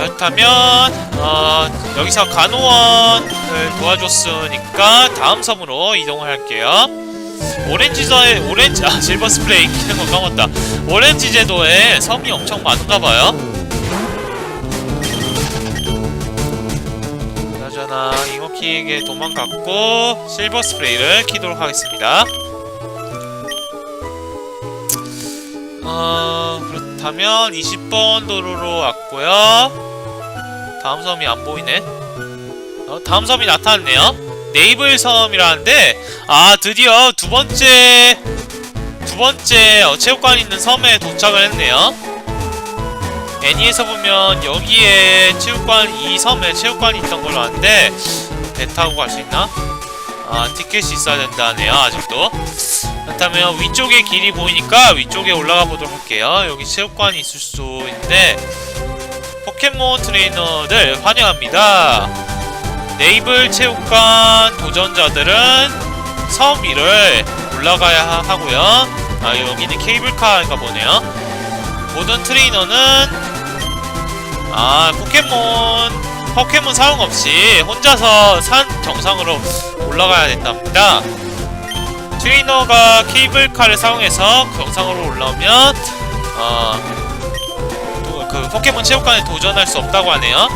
그렇다면 어, 여기서 간호원을 도와줬으니까 다음 섬으로 이동을 할게요. 오렌지저의 오렌지 아 실버 스프레이 키는 거 까먹었다. 오렌지 제도에 섬이 엄청 많은가 봐요. 그나저나 이모키에게 도망갔고 실버 스프레이를 키도록 하겠습니다. 어 그렇다면 20번 도로로 왔고요. 다음 섬이 안 보이네. 어, 다음 섬이 나타났네요. 네이블 섬이라는데 아 드디어 두 번째 두 번째 어, 체육관 있는 섬에 도착을 했네요. 애니에서 보면 여기에 체육관 이 섬에 체육관이 있던 걸로 아는데 배 타고 갈 수 있나? 아 티켓이 있어야 된다네요 아직도. 그렇다면 위쪽에 길이 보이니까 위쪽에 올라가 보도록 할게요. 여기 체육관이 있을 수 있는데 포켓몬 트레이너들 환영합니다. 네이블 체육관 도전자들은 섬 위를 올라가야 하- 하고요. 아 여기는 케이블카인가 보네요. 모든 트레이너는 아 포켓몬 포켓몬 사용 없이 혼자서 산 정상으로 올라가야 된답니다. 트레이너가 케이블카를 사용해서 그 정상으로 올라오면 어, 그 포켓몬 체육관에 도전할 수 없다고 하네요.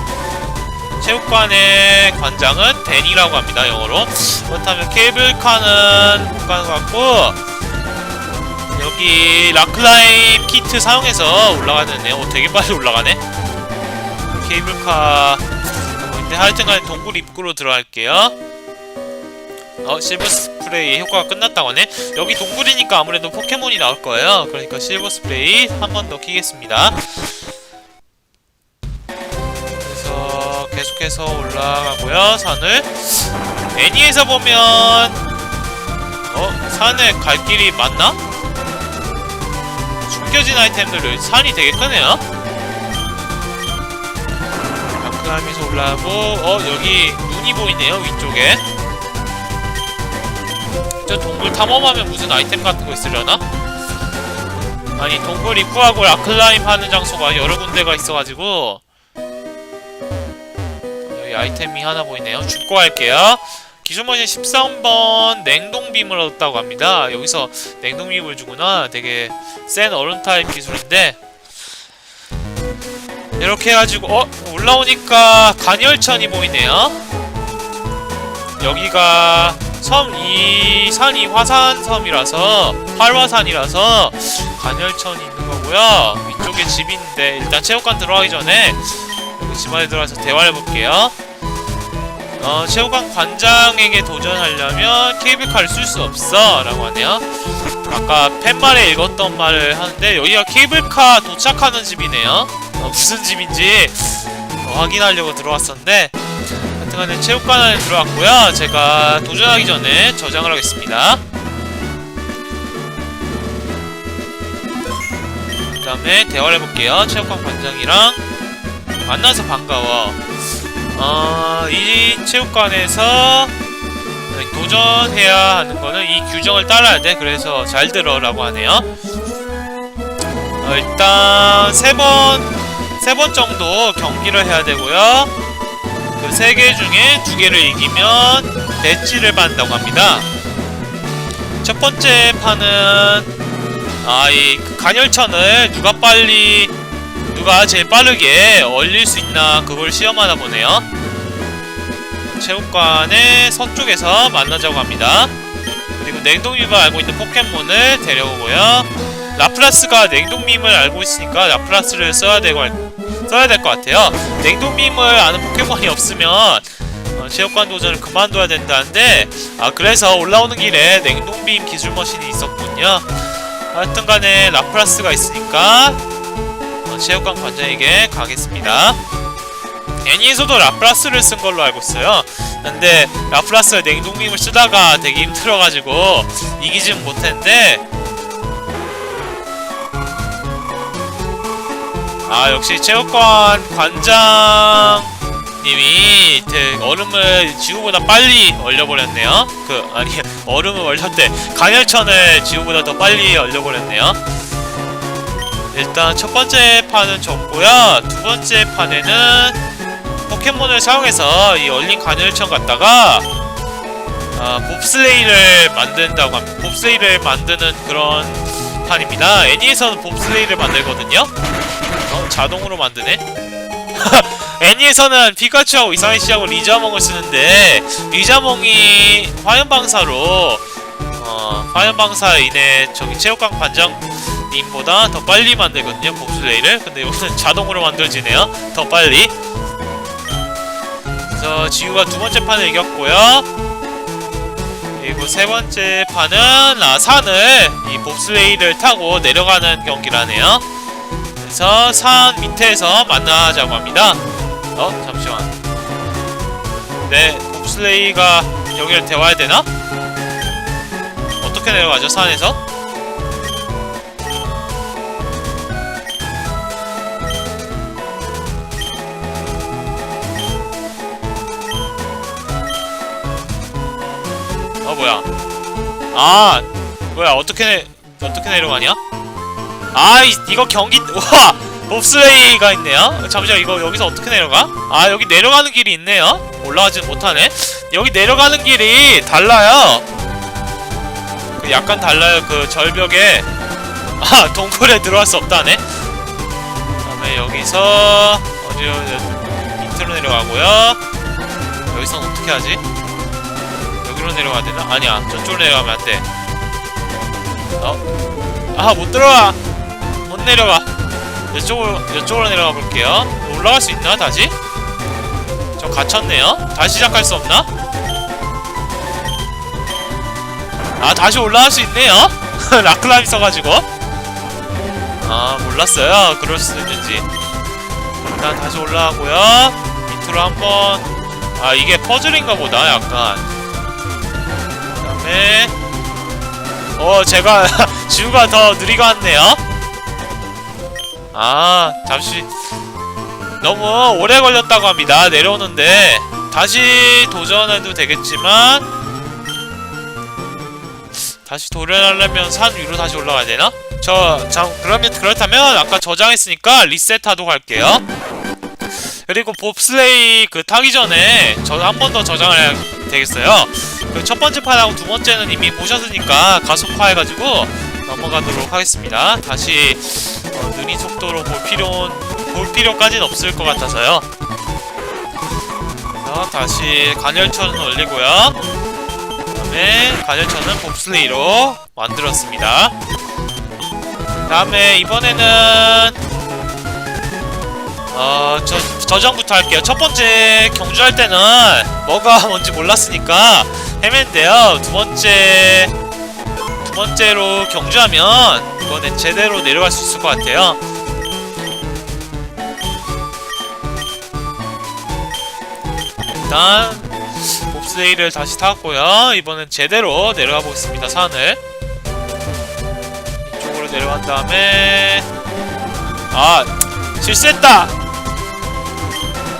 체육관의 관장은 댄이라고 합니다. 영어로. 그렇다면 케이블카는 못 가는 것 같고 여기 락클라임 키트 사용해서 올라가야 되네요. 오, 되게 빨리 올라가네. 케이블카 근데 하여튼간에 동굴 입구로 들어갈게요. 어 실버 스프레이 효과가 끝났다고 하네. 여기 동굴이니까 아무래도 포켓몬이 나올 거예요. 그러니까 실버 스프레이 한 번 더 키겠습니다. 계속해서 올라가고요 산을 애니에서 보면 어 산에 갈 길이 맞나? 숨겨진 아이템들 산이 되게 크네요. 라크라미에서 올라가고 어 여기 눈이 보이네요 위쪽에. 저 동굴 탐험하면 무슨 아이템 같은 거 있으려나? 아니 동굴 입구하고 라클라임 하는 장소가 여러 군데가 있어가지고 아이템이 하나 보이네요. 죽고 할게요. 기술머신 13번 냉동빔을 얻었다고 합니다. 여기서 냉동빔을 주구나. 되게 센 얼음 타입 기술인데 이렇게 해가지고 어 올라오니까 간열천이 보이네요. 여기가 섬 이 산이 화산섬이라서 활화산이라서 간열천이 있는 거고요. 위쪽에 있는데 일단 체육관 들어가기 전에 집 안에 들어가서 대화를 해볼게요. 어, 체육관 관장에게 도전하려면 케이블카를 쓸 수 없어 라고 하네요. 아까 팻말에 읽었던 말을 하는데 여기가 케이블카 도착하는 집이네요. 어, 무슨 집인지 어, 확인하려고 들어왔었는데 하여튼간에 체육관 안에 들어왔고요. 제가 도전하기 전에 저장을 하겠습니다. 그 다음에 대화를 해볼게요. 체육관 관장이랑 만나서 반가워. 어, 이 체육관에서 도전해야 하는 거는 이 규정을 따라야 돼. 그래서 잘 들어라고 하네요. 어, 일단 세 번, 세 번 정도 경기를 해야 되고요. 그 세 개 중에 두 개를 이기면 배지를 받는다고 합니다. 첫 번째 판은 아, 이 간열천을 누가 빨리 누가 제일 빠르게 얼릴 수 있나 그걸 시험하나 보네요. 체육관의 서쪽에서 만나자고 합니다. 그리고 냉동유가 알고 있는 포켓몬을 데려오고요. 라플라스가 냉동밈을 알고 있으니까 라플라스를 써야 되고 할- 써야 될 것 같아요. 냉동밈을 아는 포켓몬이 없으면 어, 체육관 도전을 그만둬야 된다는데 아 그래서 올라오는 길에 냉동빔 기술 머신이 있었군요. 하여튼간에 라플라스가 있으니까 어, 체육관 관장에게 가겠습니다. 애니에서도 라플라스를 쓴 걸로 알고 있어요. 근데 라플라스가 냉동빔을 쓰다가 되게 힘들어가지고 이기진 못했는데 아 역시 체육관 관장님이 그 얼음을 지구보다 빨리 얼려버렸네요. 그 아니 얼음을 얼렸대 간열천을 지구보다 더 빨리 얼려버렸네요. 일단 첫 번째 판은 졌고요. 두 번째 판에는 포켓몬을 사용해서 이 얼린 가늘천 갖다가 아, 봅슬레이를 만든다고 합니다. 봅슬레이를 만드는 그런 판입니다. 애니에서는 봅슬레이를 만들거든요. 어, 자동으로 만드네. 애니에서는 피카츄하고 이상희 씨하고 리자몽을 쓰는데 리자몽이 화염방사로 어, 화염방사인의 저기 체육관 관장 님보다 더 빨리 만들거든요 봅슬레이를 근데 이거는 자동으로 만들어지네요 더 빨리 그래서 지우가 두 번째 판을 이겼고요 그리고 세 번째 판은 아, 산을 이 봅슬레이를 타고 내려가는 경기라네요 그래서 산 밑에서 만나자고 합니다 어? 잠시만 네 봅슬레이가 여기를 대와야 되나? 어떻게 내려가죠 산에서? 어 뭐야? 아 뭐야 어떻게 내, 어떻게 내려가냐? 아 이, 이거 경기 와! 봅슬레이가 있네요? 잠시만 이거 여기서 어떻게 내려가? 아 여기 내려가는 길이 있네요? 올라가진 못하네. 여기 내려가는 길이 달라요. 그 약간 달라요 그 절벽에. 아 동굴에 들어갈 수 없다네. 그다음에 여기서 어디로 밑으로 내려가고요. 여기선 어떻게 하지? 여기로 내려가야 되나? 아니야 저쪽으로 내려가면 안돼. 어? 아 못 들어가 못 내려가. 이쪽으로 이쪽으로 내려가 볼게요. 올라갈 수 있나 다시? 저 갇혔네요. 다시 시작할 수 없나? 아 다시 올라갈 수 있네요 라클람 있어가지고. 아 몰랐어요. 그럴 수 있는지. 일단 다시 올라가고요. 밑으로 한번. 아 이게 퍼즐인가 보다 약간 그 다음에 어 제가 지우가 더 느리게 왔네요 아 잠시 너무 오래 걸렸다고 합니다 내려오는데 다시 도전해도 되겠지만 다시 도전하려면 산 위로 다시 올라가야 되나? 저, 자, 그러면 그렇다면 아까 저장했으니까 리셋하도록 할게요. 그리고 봅슬레이 그 타기 전에 저 한 번 더 저장을 해야 되겠어요. 그 첫 번째 판하고 두 번째는 이미 보셨으니까 가속화해가지고 넘어가도록 하겠습니다. 다시 어, 느린 속도로 볼 필요 볼 필요까지는 없을 것 같아서요. 그래서 다시 간열천은 올리고요. 다음에 간열천은 봅슬레이로 만들었습니다. 다음에 이번에는 어, 저, 저장부터 할게요. 첫 번째 경주할 때는 뭐가 뭔지 몰랐으니까 헤맨데요. 두 번째, 두 번째로 경주하면 이번엔 제대로 내려갈 수 있을 것 같아요. 일단 봅스레이를 다시 탔고요. 이번엔 제대로 내려가 보겠습니다. 산을 이쪽으로 내려간 다음에 아 실수했다.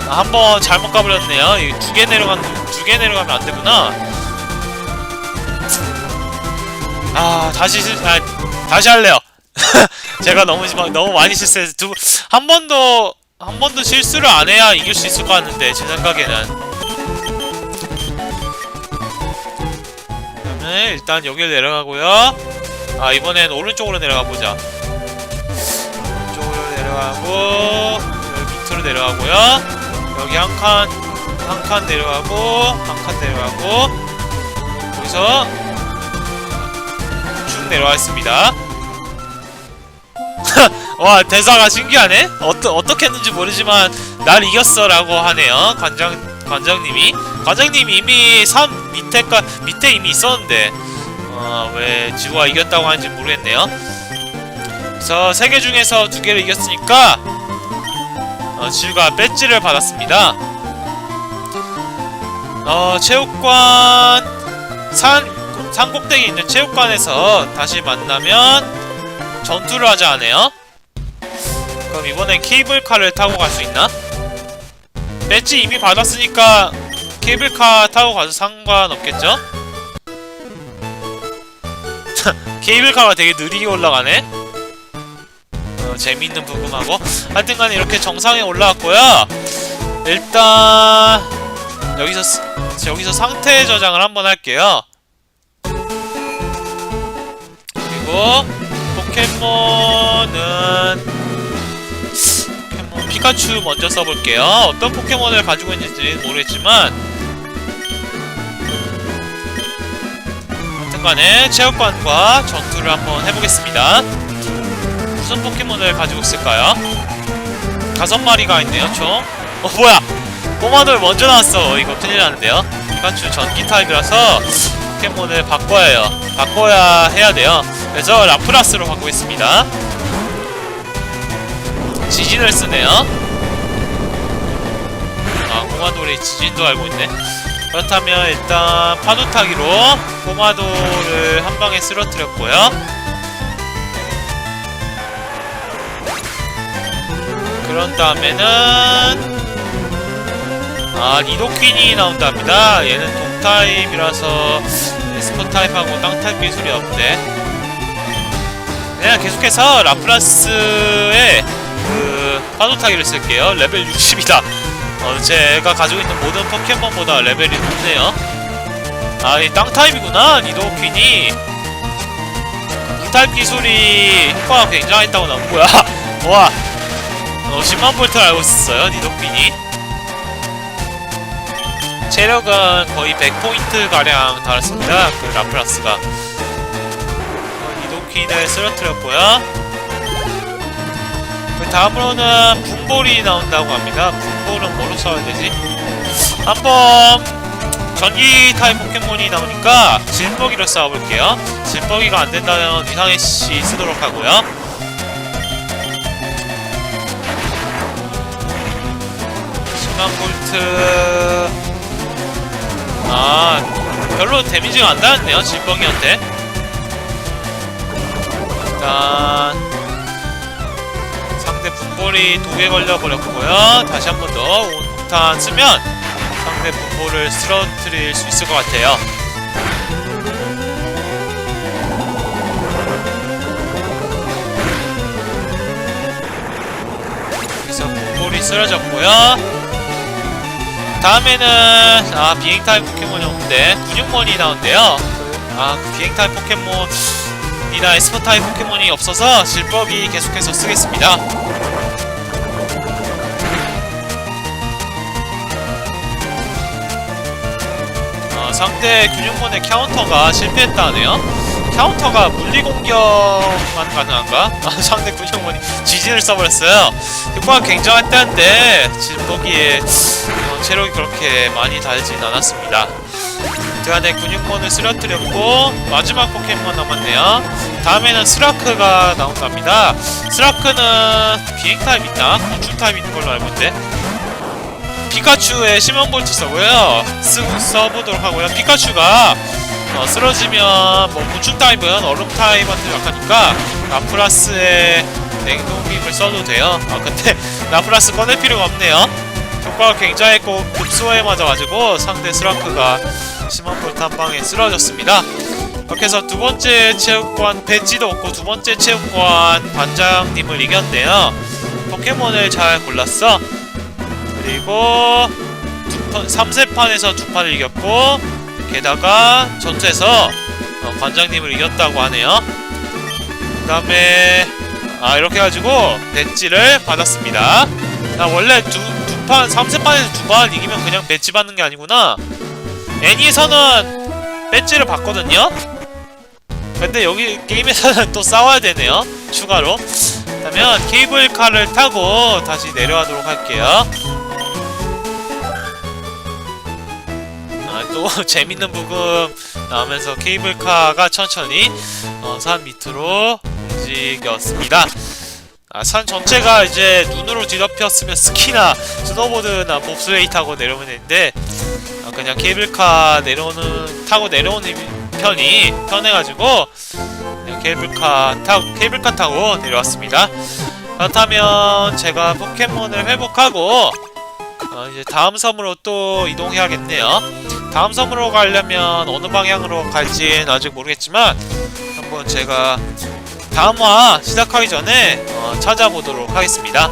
아, 한번 잘못 가버렸네요. 두 개 내려간 두 개 내려가면 안 되구나. 아 다시 실, 아 다시 할래요. 제가 너무 심- 너무 많이 실수해서 두한 번도 한 번도 실수를 안 해야 이길 수 있을 것 같는데 제 생각에는. 그다음에 일단 여기를 내려가고요. 아 이번엔 오른쪽으로 내려가 보자. 오른쪽으로 내려가고 여기 밑으로 내려가고요. 여기 한 칸, 한 칸 내려가고 한 칸 내려가고 여기서 쭉 내려왔습니다. 와 대사가 신기하네. 어떠, 어떻게 했는지 모르지만 날 이겼어 라고 하네요. 관장 관장님이 관장님이 이미 산 밑에가 밑에 이미 있었는데 어, 왜 지구가 이겼다고 하는지 모르겠네요. 그래서 세개 중에서 두 개를 이겼으니까 어, 지구가 배지를 받았습니다. 어, 체육관 산 산 꼭대기 있는 체육관에서 다시 만나면 전투를 하자 하네요. 그럼 이번엔 케이블카를 타고 갈 수 있나? 배지 이미 받았으니까 케이블카 타고 가도 상관없겠죠? 케이블카가 되게 느리게 올라가네? 어, 어, 재미있는 부금하고 하여튼간 이렇게 정상에 올라왔고요 일단 여기서 스- 여기서 상태 저장을 한번 할게요 포켓몬은 포켓몬 피카츄 먼저 써볼게요 어떤 포켓몬을 가지고 있는지 모르겠지만 하여튼간에 체육관과 전투를 한번 해보겠습니다 무슨 포켓몬을 가지고 있을까요? 다섯 마리가 있네요, 총. 어, 뭐야! 꼬마돌 먼저 나왔어. 이거 큰일 나는데요? 피카츄 전기 타입이라서 포켓몬을 바꿔야 해요. 바꿔야 해야 돼요. 그래서 라프라스로 바꾸겠습니다. 지진을 쓰네요. 아, 꼬마돌이 지진도 알고 있네. 그렇다면 일단 파도타기로 꼬마돌을 한 방에 쓰러뜨렸고요. 그런 다음에는 아 리도퀸이 나온답니다. 얘는 독타입이라서 에스퍼 타입하고 땅 타입 기술이 없대. 그냥 계속해서 라플라스의 그 파도타기를 쓸게요. 레벨 60이다. 어, 제가 가지고 있는 모든 포켓몬보다 레벨이 높네요. 아, 이 땅 타입이구나. 리도퀸이 타입 기술이 효과가 굉장했다고 나온 거야. 와, 어, 10만 볼트를 알고 있었어요, 니도퀸이. 체력은 거의 100포인트 가량 달았습니다. 그 라플라스가. 어, 니도퀸을 쓰러뜨렸고요. 그 다음으로는 분볼이 나온다고 합니다. 분볼은 뭐로 써야 되지? 한번 전기 타입 포켓몬이 나오니까 질퍽이로 싸워볼게요. 질퍽이가 안 된다면 이상해 씨 쓰도록 하고요. 10만 볼트 아 별로 데미지가 안 닿았네요 질뻥이한테 일단 상대 분볼이 독에 걸려버렸고요. 다시 한 번 더 온탄 쓰면 상대 분볼을 쓰러뜨릴 수 있을 것 같아요. 여기서 분볼이 쓰러졌고요. 다음에는 아 비행 타입 포켓몬이 없는데 근육몬이 나온대요. 아 그 비행 타입 포켓몬 이나 에스퍼 타입 포켓몬이 없어서 질법이 계속해서 쓰겠습니다. 어, 상대 근육몬의 카운터가 실패했다네요. 카운터가 물리 공격만 가능한가? 아, 상대 근육몬이 지진을 써버렸어요. 효과가 굉장했다는데 질법기에 어, 체력이 그렇게 많이 달진 않았습니다. 드간의 근육몬을 쓰러뜨렸고 마지막 포켓몬 남았네요. 다음에는 스라크가 나온답니다. 스라크는 비행 타입 있나? 곤충 타입 있는 걸로 알고 있는데 피카츄의 심연볼트 써고요. 쓰고 써보도록 하고요. 피카츄가 어, 쓰러지면 뭐 곤충 타입은 얼음 타입한테 약하니까 라프라스의 냉동빔을 써도 돼요. 아 근데 라프라스 꺼낼 필요가 없네요. 효과가 굉장했고 급소에 맞아가지고 상대 스라크가 심한 볼트 한 방에 쓰러졌습니다. 해서 두 번째 체육관 배지도 없고 두 번째 체육관 반장님을 이겼네요. 포켓몬을 잘 골랐어. 그리고 두 판, 3세판에서 두 판을 이겼고 게다가 전투에서 어, 관장님을 이겼다고 하네요. 그 다음에 아 이렇게 해가지고 배지를 받았습니다. 나 원래 두, 두 판, 3세판에서 두 판 이기면 그냥 배지 받는 게 아니구나. 애니에서는 배지를 받거든요? 근데 여기 게임에서는 또 싸워야 되네요. 추가로. 그러면 케이블카를 타고 다시 내려가도록 할게요. 아, 또 재밌는 부금 나오면서 케이블카가 천천히 어, 산 밑으로 움직였습니다. 아, 산 전체가 이제 눈으로 뒤덮였으면 스키나 스노보드나 봅스레이 타고 내려오면 되는데 아, 그냥 케이블카 내려오는 타고 내려오는 편이 편해가지고 그냥 케이블카 타고 케이블카 타고 내려왔습니다. 그렇다면 제가 포켓몬을 회복하고 어, 이제 다음 섬으로 또 이동해야겠네요. 다음 섬으로 가려면 어느 방향으로 갈지는 아직 모르겠지만 한번 제가 다음화 시작하기 전에 어, 찾아보도록 하겠습니다.